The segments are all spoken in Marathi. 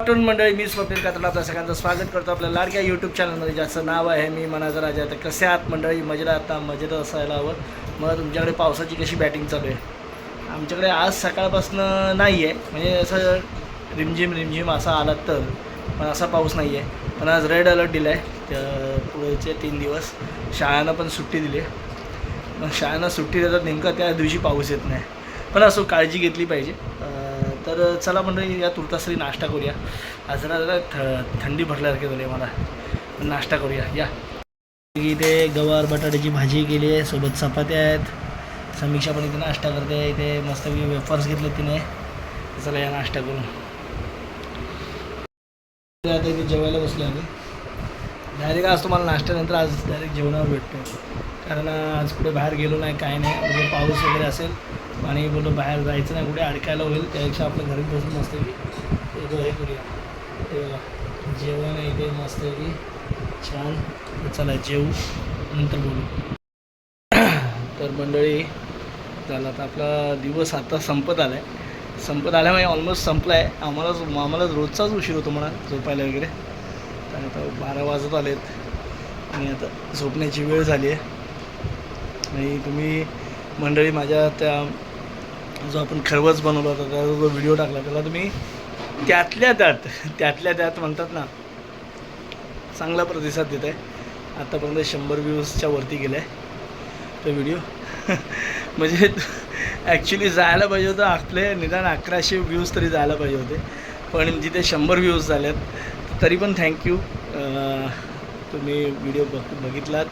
आफ्टरनून मंडळी मी स्वप्नील कातडा आपल्या सगळ्यांचं स्वागत करतो. आपल्या लाडक्या यूट्यूब चॅनलमध्ये ज्याचं नाव आहे मी मनाचा राजा. तर कसे आहात मंडळी? मजेला आता मजेत असायला हवं. मग तुमच्याकडे पावसाची कशी बॅटिंग चालू आहे? आमच्याकडे आज सकाळपासून नाही आहे म्हणजे असं रिमझिम रिमझिम असा आला तर पण असा पाऊस नाही आहे पण आज रेड अलर्ट दिला आहे त्या पुढचे तीन दिवस शाळांना पण सुट्टी दिली आहे. मग शाळांना सुट्टी देतात नेमकं त्या दिवशी पाऊस येत नाही. पण असो काळजी घेतली पाहिजे. तर चला मंडळी या तुर्तासरी नाश्ता करूया. आज जरा जरा थ थंडी भरल्यासारखी झाली मला. नाश्ता करूया. या. इथे गवार बटाट्याची भाजी केली आहे. सोबत चपात्या आहेत. समीक्षा पण इथे नाश्ता करते. इथे मस्त वेफर्स घेतले तिने. चला या नाश्ता करून. आता इथे जेवायला बसले आम्ही. डायरेक्ट आज तुम्हाला नाश्त्यानंतर आज डायरेक्ट जेवणावर भेटतो कारण आज कुठे बाहेर गेलो नाही काय नाही. म्हणजे पाऊस वगैरे असेल आणि बोललो बाहेर जायचं नाही कुठे अडकायला होईल त्यापेक्षा आपल्या घरी बसून मस्त की हे हे करूया. ते जेवण आहे इथे मस्त की छान. चला जेवू नंतर बोलू. तर मंडळी झाला तर आपला दिवस आता संपत आला आहे संपत आल्यामुळे ऑलमोस्ट संपला आहे आम्हालाच आम्हाला रोजचाच उशीर होतो म्हणा झोपायला वगैरे. तर आता बारा वाजत आलेत. आणि आता झोपण्याची वेळ झाली आहे. आणि तुम्ही मंडळी माझ्या त्या जो आपण खरवच बनवला होता त्याचा जो व्हिडिओ टाकला त्याला तुम्ही त्यातल्या त्यात त्यातल्या त्यात म्हणतात ना चांगला प्रतिसाद देत आहे आत्तापर्यंत शंभर व्ह्यूजच्या वरती गेला आहे तो व्हिडिओ म्हणजे ॲक्च्युली जायला पाहिजे होतं आपले निदान अकराशे व्ह्यूज तरी जायला पाहिजे होते. पण जिथे शंभर व्ह्यूज झाल्यात तरी पण थँक्यू तुम्ही व्हिडिओ बघ बघितलात.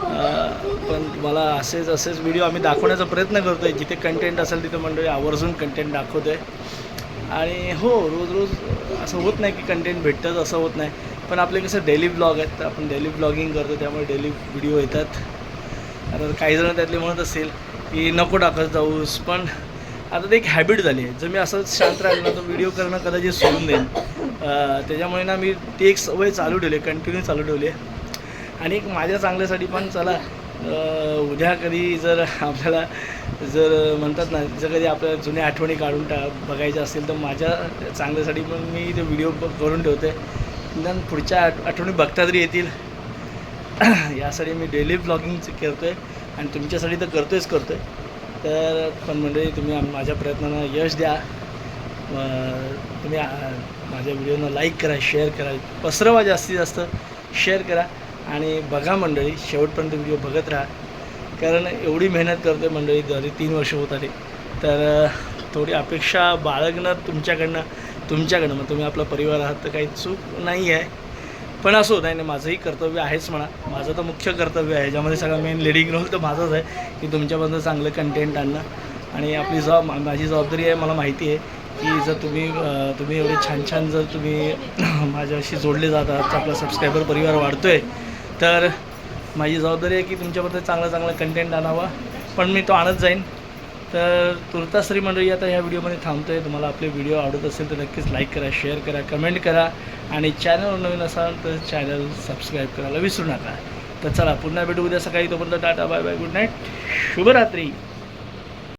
पण मला असेच असेच व्हिडिओ आम्ही दाखवण्याचा प्रयत्न करतो आहे जिथे कंटेंट असेल तिथे मंडळी आवर्जून कंटेंट दाखवतो आहे आणि हो रोज रोज असं होत नाही की कंटेंट भेटतंच असं होत नाही. पण आपले कसं डेली ब्लॉग आहेत आपण डेली ब्लॉगिंग करतो त्यामुळे डेली व्हिडिओ येतात. आता काही जण त्यातले म्हणत असेल की नको टाकत जाऊस पण आता ते एक हॅबिट झाली आहे. जर मी असंच शांत राहिलो ना तर व्हिडिओ करणं कदाचित सोडून देईन. त्याच्यामुळे ना मी ती एक सवय चालू ठेवली कंटिन्यू चालू ठेवली आहे. आणि एक माझ्या चांगल्यासाठी पण चला उद्या कधी जर आपल्याला जर म्हणतात ना जर कधी आपल्या जुन्या आठवणी काढून टा बघायच्या असतील तर माझ्या चांगल्यासाठी पण मी ते व्हिडिओ करून ठेवते. निदान पुढच्या आठ आठवणी बघता तरी येतील. यासाठी मी डेली ब्लॉगिंग करतो आहे आणि तुमच्यासाठी तर करतो आहेच करतो आहे तर पण मंडळी तुम्ही माझ्या प्रयत्नांना यश द्या. तुम्ही माझ्या व्हिडिओना लाईक करा शेअर करा. पसरवा जास्तीत जास्त शेअर करा. आणि बघा मंडळी शेवटपर्यंत व्हिडिओ बघत राहा. कारण एवढी मेहनत करते मंडळी जरी तीन वर्ष होत आली तर थोडी अपेक्षा बाळगणं तुमच्याकडनं तुमच्याकडनं मग तुम्ही आपला परिवार आहात तर काही चूक नाही आहे पण असो नाही नाही माझंही कर्तव्य आहेच म्हणा. माझं तर मुख्य कर्तव्य आहे. ज्यामध्ये सगळं मेन लिडिंग रोल तर माझंच आहे की तुमच्याबद्दल चांगलं कंटेंट आणणं. आणि आपली जबाब माझी जबाबदारी आहे मला माहिती आहे की जर तुम्ही तुम्ही एवढे छान छान जर तुम्ही माझ्याशी जोडले जातात आपला सबस्क्रायबर परिवार वाढतो आहे तर माझी जबाबदारी आहे की तुमच्याबद्दल चांगला चांगला कंटेंट आणावा. पण मी तो आणत जाईन. तर तुर्ताश्री मंडळी आता ह्या व्हिडिओमध्ये थांबतो आहे तुम्हाला आपले व्हिडिओ आवडत असेल तर नक्कीच लाईक करा शेअर करा कमेंट करा. आणि चॅनलवर नवीन असाल तर चॅनल सबस्क्राईब करायला विसरू नका. तर चला पुन्हा भेटू उद्या सकाळी. तोपर्यंत ta-ta bye bye good night शुभरात्री.